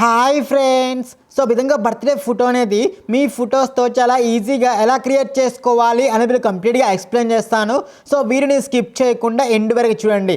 Hi friends. So విధంగా birthday photo అనేది మీ ఫొటోస్తో చాలా ఈజీగా ఎలా క్రియేట్ చేసుకోవాలి అనేది కంప్లీట్గా ఎక్స్ప్లెయిన్ చేస్తాను. సో వీడియోని స్కిప్ చేయకుండా ఎండ్ వరకు చూడండి.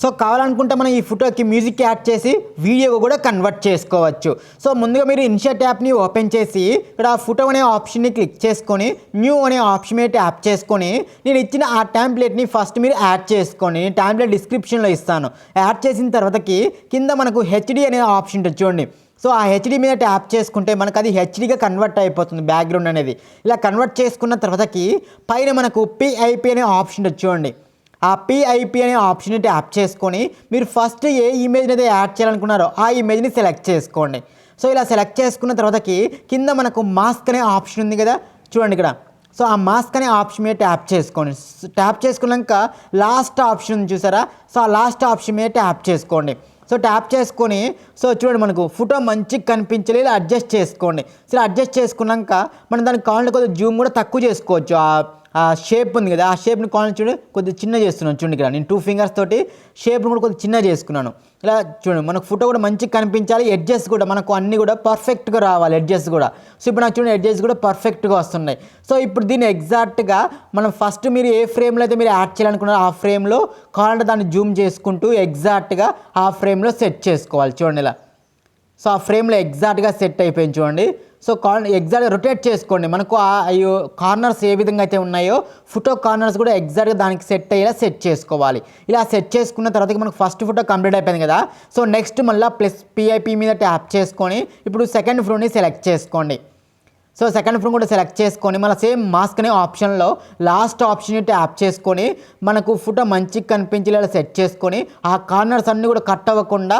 సో కావాలనుకుంటే మనం ఈ ఫోటోకి మ్యూజిక్ యాడ్ చేసి వీడియో కూడా కన్వర్ట్ చేసుకోవచ్చు. సో ముందుగా మీరు ఇన్షియట్ యాప్ని ఓపెన్ చేసి ఇక్కడ ఫోటో అనే ఆప్షన్ని క్లిక్ చేసుకొని న్యూ అనే ఆప్షన్ మీద ట్యాప్ చేసుకొని నేను ఇచ్చిన ఆ ట్యాంప్లెట్ని ఫస్ట్ మీరు యాడ్ చేసుకొని ట్యాంప్లెట్ డిస్క్రిప్షన్లో ఇస్తాను. యాడ్ చేసిన తర్వాతకి కింద మనకు హెచ్డి అనే ఆప్షన్ ఉంటుంది చూడండి. సో ఆ హెచ్డి మీద ట్యాప్ చేసుకుంటే మనకు అది హెచ్డిగా కన్వర్ట్ అయిపోతుంది బ్యాక్గ్రౌండ్ అనేది. ఇలా కన్వర్ట్ చేసుకున్న తర్వాతకి పైన మనకు పిఐపి అనే ఆప్షన్ ఉంటుంది చూడండి. ఆ పిఐపి అనే ఆప్షన్ ట్యాప్ చేసుకొని మీరు ఫస్ట్ ఏ ఇమేజ్ అయితే యాడ్ చేయాలనుకున్నారో ఆ ఇమేజ్ని సెలెక్ట్ చేసుకోండి. సో ఇలా సెలెక్ట్ చేసుకున్న తర్వాతకి కింద మనకు మాస్క్ అనే ఆప్షన్ ఉంది కదా? చూడండి ఇక్కడ. సో ఆ మాస్క్ అనే ఆప్షన్ మీద ట్యాప్ చేసుకోండి. ట్యాప్ చేసుకున్నాక లాస్ట్ ఆప్షన్ చూసారా? సో ఆ లాస్ట్ ఆప్షన్ మీద ట్యాప్ చేసుకోండి. సో ట్యాప్ చేసుకొని సో చూడండి మనకు ఫోటో మంచిగా కనిపించాలి ఇలా అడ్జస్ట్ చేసుకోండి. సో అడ్జస్ట్ చేసుకున్నాక మనం దాని కాళ్ళు కొద్దిగా జూమ్ కూడా తక్కువ చేసుకోవచ్చు. ఆ షేప్ ఉంది కదా ఆ షేప్ని కావాలని చూడండి కొద్దిగా చిన్న చేస్తున్నాను చూడండి ఇక్కడ. నేను టూ ఫింగర్స్ తోటి షేప్ని కూడా కొద్దిగా చిన్న చేసుకున్నాను. ఇలా చూడండి మనకు ఫోటో కూడా మంచిగా కనిపించాలి ఎడ్జెస్ కూడా మనకు అన్నీ కూడా పర్ఫెక్ట్గా రావాలి ఎడ్జెస్ కూడా. సో ఇప్పుడు నాకు చూడండి ఎడ్జెస్ కూడా పర్ఫెక్ట్గా వస్తున్నాయి. సో ఇప్పుడు దీన్ని ఎగ్జాక్ట్గా మనం ఫస్ట్ మీరు ఏ ఫ్రేమ్లో అయితే మీరు యాడ్ చేయాలనుకున్నారో ఆ ఫ్రేమ్లో కావాలంటే దాన్ని జూమ్ చేసుకుంటూ ఎగ్జాక్ట్గా ఆ ఫ్రేమ్లో సెట్ చేసుకోవాలి. చూడండి ఇలా. సో ఆ ఫ్రేమ్లో ఎగ్జాక్ట్గా సెట్ అయిపోయింది చూడండి. సో కార్ ఎగ్జాక్ట్గా రొటేట్ చేసుకోండి. మనకు ఆ అయ్యో కార్నర్స్ ఏ విధంగా అయితే ఉన్నాయో ఫోటో కార్నర్స్ కూడా ఎగ్జాక్ట్గా దానికి సెట్ అయ్యేలా సెట్ చేసుకోవాలి. ఇలా సెట్ చేసుకున్న తర్వాత మనకు ఫస్ట్ ఫోటో కంప్లీట్ అయిపోయింది కదా. సో నెక్స్ట్ మళ్ళీ ప్లస్ పిఐపి మీద ట్యాప్ చేసుకొని ఇప్పుడు సెకండ్ ఫోటోని సెలెక్ట్ చేసుకోండి. సో సెకండ్ ఫ్రూమ్ కూడా సెలెక్ట్ చేసుకొని మళ్ళీ సేమ్ మాస్క్ అనే ఆప్షన్లో లాస్ట్ ఆప్షన్ ట్యాప్ చేసుకొని మనకు ఫోటో మంచిగా కనిపించేలా సెట్ చేసుకొని ఆ కార్నర్స్ అన్నీ కూడా కట్ అవ్వకుండా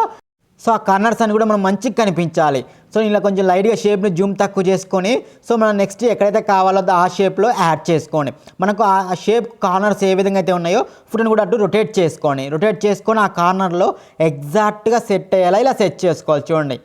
సో ఆ కార్నర్స్ అని కూడా మనం మంచిగా కనిపించాలి. సో ఇలా కొంచెం లైట్గా షేప్ని జూమ్ తక్కువ చేసుకొని సో మనం నెక్స్ట్ ఎక్కడైతే కావాలో ఆ షేప్లో యాడ్ చేసుకోండి. మనకు ఆ షేప్ కార్నర్స్ ఏ విధంగా అయితే ఉన్నాయో ఫుడ్ని కూడా అటు రొటేట్ చేసుకోండి. రొటేట్ చేసుకొని ఆ కార్నర్లో ఎగ్జాక్ట్గా సెట్ అయ్యేలా ఇలా సెట్ చేసుకోవాలి చూడండి.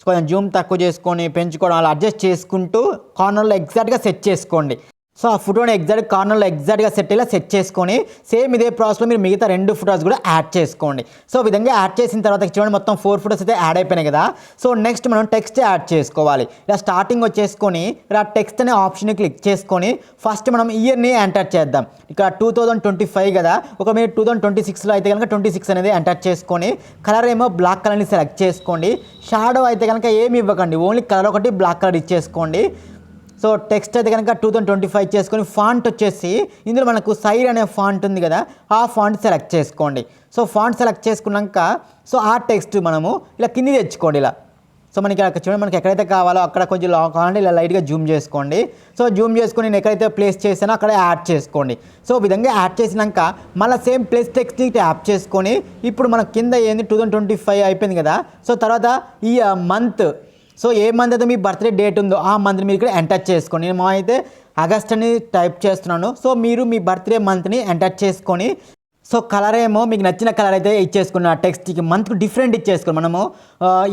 సో కొంచెం జూమ్ తక్కువ చేసుకొని పెంచుకోవడం అలా అడ్జస్ట్ చేసుకుంటూ కార్నర్లో ఎగ్జాక్ట్గా సెట్ చేసుకోండి. సో ఆ ఫోటోని ఎగ్జాక్ట్ కార్నర్లో ఎగ్జాక్ట్గా సెట్ అయ్యేలా సెట్ చేసుకొని సేమ్ ఇదే ప్రాసెస్లో మీరు మిగతా రెండు ఫోటోస్ కూడా యాడ్ చేసుకోండి. సో విధంగా యాడ్ చేసిన తర్వాత చూడండి మొత్తం ఫోర్ ఫోటోస్ అయితే యాడ్ అయిపోయినాయి కదా. సో నెక్స్ట్ మనం టెక్స్ట్ యాడ్ చేసుకోవాలి. ఇలా స్టార్టింగ్ వచ్చేసుకొని ఇలా టెక్స్ట్ అనే ఆప్షన్ క్లిక్ చేసుకొని ఫస్ట్ మనం ఇయర్ని ఎంటర్ చేద్దాం. ఇక్కడ టూ థౌజండ్ ట్వంటీ ఫైవ్ కదా. ఒక మీరు టూ థౌజండ్ ట్వంటీ సిక్స్లో అయితే కనుక ట్వంటీ సిక్స్ అనేది ఎంటర్ చేసుకొని కలర్ ఏమో బ్లాక్ కలర్ని సెలెక్ట్ చేసుకోండి. షాడో అయితే కనుక ఏమి ఇవ్వకండి. ఓన్లీ కలర్ ఒకటి బ్లాక్ కలర్ ఇచ్చేసుకోండి. సో టెక్స్ట్ అయితే కనుక టూ థౌసండ్ ట్వంటీ ఫైవ్ చేసుకొని ఫాంట్ వచ్చేసి ఇందులో మనకు సైడ్ అనే ఫాంట్ ఉంది కదా ఆ ఫాంట్ సెలెక్ట్ చేసుకోండి. సో ఫాంట్ సెలెక్ట్ చేసుకున్నాక సో ఆ టెక్స్ట్ మనము ఇలా కింది తెచ్చుకోండి ఇలా. సో మనకి అక్కడ చూడండి మనకి ఎక్కడైతే కావాలో అక్కడ కొంచెం లాక్ కావాలంటే ఇలా లైట్గా జూమ్ చేసుకోండి. సో జూమ్ చేసుకొని నేను ఎక్కడైతే ప్లేస్ చేసానో అక్కడ యాడ్ చేసుకోండి. సో విధంగా యాడ్ చేసినాక మళ్ళీ సేమ్ ప్లేస్ టెక్స్ట్ని యాప్ చేసుకొని ఇప్పుడు మన కింద ఏంది టూ థౌసండ్ ట్వంటీ ఫైవ్ అయిపోయింది కదా. సో తర్వాత ఈ మంత్ సో ఏ మంత్ అయితే మీ బర్త్డే డేట్ ఉందో ఆ మంత్ని మీరు ఇక్కడ ఎంటర్ చేసుకోండి నేను మా అయితే ఆగస్ట్ అని టైప్ చేస్తున్నాను. సో మీరు మీ బర్త్డే మంత్ని ఎంటర్ చేసుకొని సో కలర్ ఏమో మీకు నచ్చిన కలర్ అయితే ఇచ్చేసుకున్న టెక్స్ట్కి మంత్కి డిఫరెంట్ ఇచ్చేసుకోండి మనము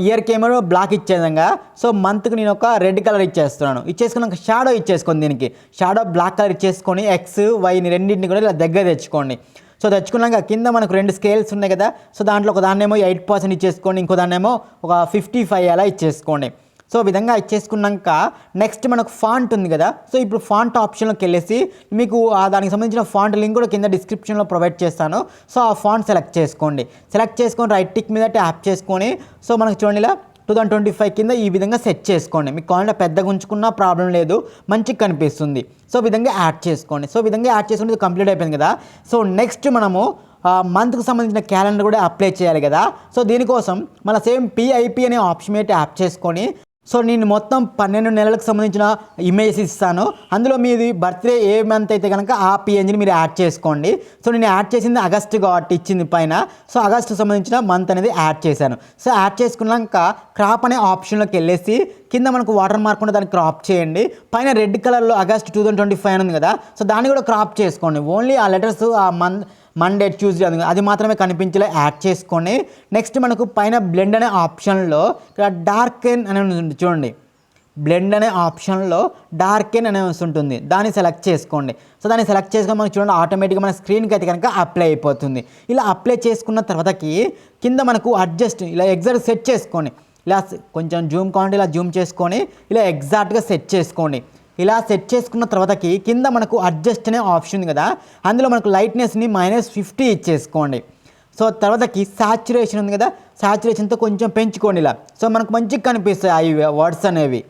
ఇయర్కి ఏమో బ్లాక్ ఇచ్చే విధంగా సో మంత్కి నేను ఒక రెడ్ కలర్ ఇచ్చేస్తున్నాను. ఇచ్చేసుకున్నాక షాడో ఇచ్చేసుకోండి దీనికి. షాడో బ్లాక్ కలర్ ఇచ్చేసుకొని ఎక్స్ వైని రెండింటిని కూడా ఇలా దగ్గర తెచ్చుకోండి. సో తెచ్చుకున్నాక కింద మనకు రెండు స్కేల్స్ ఉన్నాయి కదా. సో దాంట్లో ఒక దాన్నేమో ఎయిట్ పర్సెంట్ ఇచ్చేసుకోండి ఇంకో దాన్నేమో ఒక ఫిఫ్టీ ఫైవ్ అలా ఇచ్చేసుకోండి. సో విధంగా ఇచ్చేసుకున్నాక నెక్స్ట్ మనకు ఫాంట్ ఉంది కదా. సో ఇప్పుడు ఫాంట్ ఆప్షన్లోకి వెళ్ళేసి మీకు ఆ దానికి సంబంధించిన ఫాంట్ లింక్ కూడా కింద డిస్క్రిప్షన్లో ప్రొవైడ్ చేస్తాను. సో ఆ ఫాంట్ సెలెక్ట్ చేసుకోండి. సెలెక్ట్ చేసుకొని రైట్ టిక్ మీద ట్యాప్ చేసుకొని సో మనకు చూడండి ఇలా టూ థౌసండ్ ట్వంటీ ఫైవ్ కింద ఈ విధంగా సెట్ చేసుకోండి. మీకు కావాలంటే పెద్దగా ఉంచుకున్నా ప్రాబ్లం లేదు మంచిగా కనిపిస్తుంది. సో విధంగా యాడ్ చేసుకోండి. సో విధంగా యాడ్ చేసుకుంటే కంప్లీట్ అయిపోయింది కదా. సో నెక్స్ట్ మనము మంత్కి సంబంధించిన క్యాలెండర్ కూడా అప్లై చేయాలి కదా. సో దీనికోసం మన సేమ్ పిఐపి అనే ఆప్షన్ అయితే యాప్ చేసుకొని సో నేను మొత్తం పన్నెండు నెలలకు సంబంధించిన ఇమేజెస్ ఇస్తాను. అందులో మీది బర్త్డే ఏ మంత్ అయితే కనుక ఆ పిఎన్జిని మీరు యాడ్ చేసుకోండి. సో నేను యాడ్ చేసింది ఆగస్ట్ కాబట్టి ఇచ్చింది పైన. సో ఆగస్ట్ సంబంధించిన మంత్ అనేది యాడ్ చేశాను. సో యాడ్ చేసుకున్నాక క్రాప్ అనే ఆప్షన్లోకి వెళ్ళేసి కింద మనకు వాటర్ మార్క్ ఉంటే దాన్ని క్రాప్ చేయండి. పైన రెడ్ కలర్లో August two thousand twenty five ఉంది కదా. సో దాన్ని కూడా క్రాప్ చేసుకోండి. ఓన్లీ ఆ లెటర్స్ ఆ మంత్ మండే ట్యూస్డే అది అది మాత్రమే కనిపించేలా యాడ్ చేసుకొని నెక్స్ట్ మనకు పైన బ్లెండ్ అనే ఆప్షన్లో ఇక్కడ డార్క్ అని ఉంటుంది చూడండి. బ్లెండ్ అనే ఆప్షన్లో డార్క్ అనే ఉంటుంది. దాన్ని సెలెక్ట్ చేసుకోండి. సో దాన్ని సెలెక్ట్ చేసుకొని మనకు చూడండి ఆటోమేటిక్గా మన స్క్రీన్కి అయితే కనుక అప్లై అయిపోతుంది. ఇలా అప్లై చేసుకున్న తర్వాతకి కింద మనకు అడ్జస్ట్ ఇలా ఎగ్జాక్ట్ సెట్ చేసుకోండి. ఇలా కొంచెం జూమ్ కావాలంటే ఇలా జూమ్ చేసుకొని ఇలా ఎగ్జాక్ట్గా సెట్ చేసుకోండి. ఇలా సెట్ చేసుకున్న తర్వాతకి కింద మనకు అడ్జస్ట్ అనే ఆప్షన్ ఉంది కదా. అందులో మనకు లైట్నెస్ని మైనస్ ఫిఫ్టీ ఇచ్చేసుకోండి. సో తర్వాతకి సాచురేషన్ ఉంది కదా. సాచురేషన్తో కొంచెం పెంచుకోండి ఇలా. సో మనకు మంచిగా కనిపిస్తాయి అవి వర్డ్స్ అనేవి.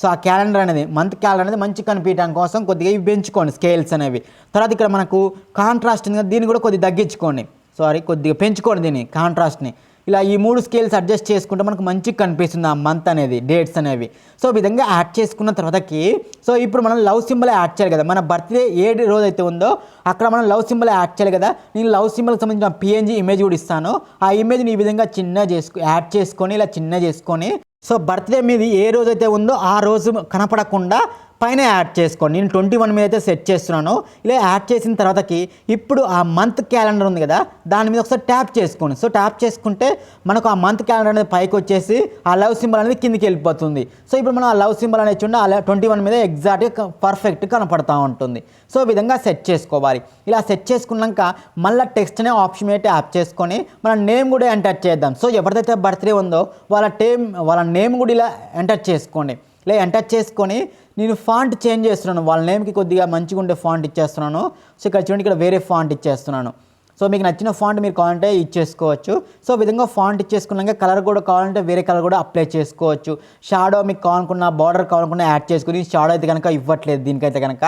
సో ఆ క్యాలెండర్ అనేది మంత్ క్యాలెండర్ అనేది మంచి కనిపించడం కోసం కొద్దిగా ఇవి పెంచుకోండి స్కేల్స్ అనేవి. తర్వాత ఇక్కడ మనకు కాంట్రాస్ట్ ఉంది కదా దీన్ని కూడా కొద్దిగా తగ్గించుకోండి. సారీ కొద్దిగా పెంచుకోండి దీన్ని కాంట్రాస్ట్ని ఇలా ఈ మూడు స్కేల్స్ అడ్జస్ట్ చేసుకుంటే మనకు మంచిగా కనిపిస్తుంది ఆ మంత్ అనేది డేట్స్ అనేవి. సో ఈ విధంగా యాడ్ చేసుకున్న తర్వాతకి సో ఇప్పుడు మనం లవ్ సింబల్ యాడ్ చేయాలి కదా. మన బర్త్డే ఏ రోజు అయితే ఉందో అక్కడ మనం లవ్ సింబల్ యాడ్ చేయాలి కదా. నేను లవ్ సింబల్కి సంబంధించిన పిఎన్జీ ఇమేజ్ కూడా ఇస్తాను. ఆ ఇమేజ్ని ఈ విధంగా చిన్న చేసుకు యాడ్ చేసుకొని ఇలా చిన్న చేసుకొని సో బర్త్డే మీది ఏ రోజు అయితే ఉందో ఆ రోజు కనపడకుండా పైన యాడ్ చేసుకోండి. నేను ట్వంటీ వన్ మీద అయితే సెట్ చేస్తున్నాను. ఇలా యాడ్ చేసిన తర్వాతకి ఇప్పుడు ఆ మంత్ క్యాలెండర్ ఉంది కదా దాని మీద ఒకసారి ట్యాప్ చేసుకోండి. సో ట్యాప్ చేసుకుంటే మనకు ఆ మంత్ క్యాలెండర్ అనేది పైకి వచ్చేసి ఆ లవ్ సింబల్ అనేది కిందికి వెళ్ళిపోతుంది. సో ఇప్పుడు మనం ఆ లవ్ సింబల్ అనేది చూడండి ఆ ట్వంటీ వన్ మీద ఎగ్జాక్ట్గా పర్ఫెక్ట్ కనపడతా ఉంటుంది. సో విధంగా సెట్ చేసుకోవాలి. ఇలా సెట్ చేసుకున్నాక మళ్ళీ టెక్స్ట్ అనే ఆప్షన్ మీద ట్యాప్ చేసుకొని మన నేమ్ కూడా ఎంటర్ చేద్దాం. సో ఎవరిదైతే బర్త్డే ఉందో వాళ్ళ టేమ్ వాళ్ళ నేమ్ కూడా ఇలా ఎంటర్ చేసుకోండి. ఇలా ఎంటర్ చేసుకొని నేను ఫాంట్ చేంజ్ చేస్తున్నాను. వాళ్ళ నేమ్కి కొద్దిగా మంచిగా ఉండే ఫాంట్ ఇచ్చేస్తున్నాను. సో ఇక్కడ చూడండి ఇక్కడ వేరే ఫాంట్ ఇచ్చేస్తున్నాను. సో మీకు నచ్చిన ఫాంట్ మీరు కావాలంటే ఇచ్చేసుకోవచ్చు. సో ఈ విధంగా ఫాంట్ ఇచ్చేసుకున్నాక కలర్ కూడా కావాలంటే వేరే కలర్ కూడా అప్లై చేసుకోవచ్చు. షాడో మీకు కావాలనుకున్న బార్డర్ కావాలనుకున్న యాడ్ చేసుకుని షాడో అయితే కనుక ఇవ్వట్లేదు దీనికైతే కనుక.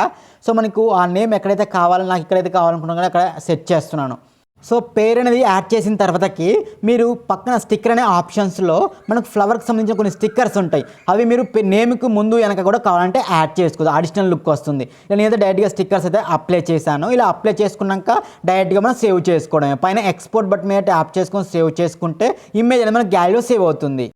సో మనకు ఆ నేమ్ ఎక్కడైతే కావాలో నాకు ఎక్కడైతే కావాలనుకున్నా కానీ అక్కడ సెట్ చేస్తున్నాను. సో పేరు అనేది యాడ్ చేసిన తర్వాతకి మీరు పక్కన స్టిక్కర్ అనే ఆప్షన్స్లో మనకు ఫ్లవర్కి సంబంధించిన కొన్ని స్టిక్కర్స్ ఉంటాయి. అవి మీరు నేమ్కి ముందు వెనక కూడా కావాలంటే యాడ్ చేసుకోవచ్చు. అడిషనల్ లుక్ వస్తుంది. నేను నేనైతే డైరెక్ట్గా స్టిక్కర్స్ అయితే అప్లై చేశాను. ఇలా అప్లై చేసుకున్నాక డైరెక్ట్గా మనం సేవ్ చేసుకోవడమే. పైన ఎక్స్పోర్ట్ బట్ మీద ట్యాప్ చేసుకొని సేవ్ చేసుకుంటే ఇమేజ్ అనేది మన గ్యాలరీలో సేవ్ అవుతుంది.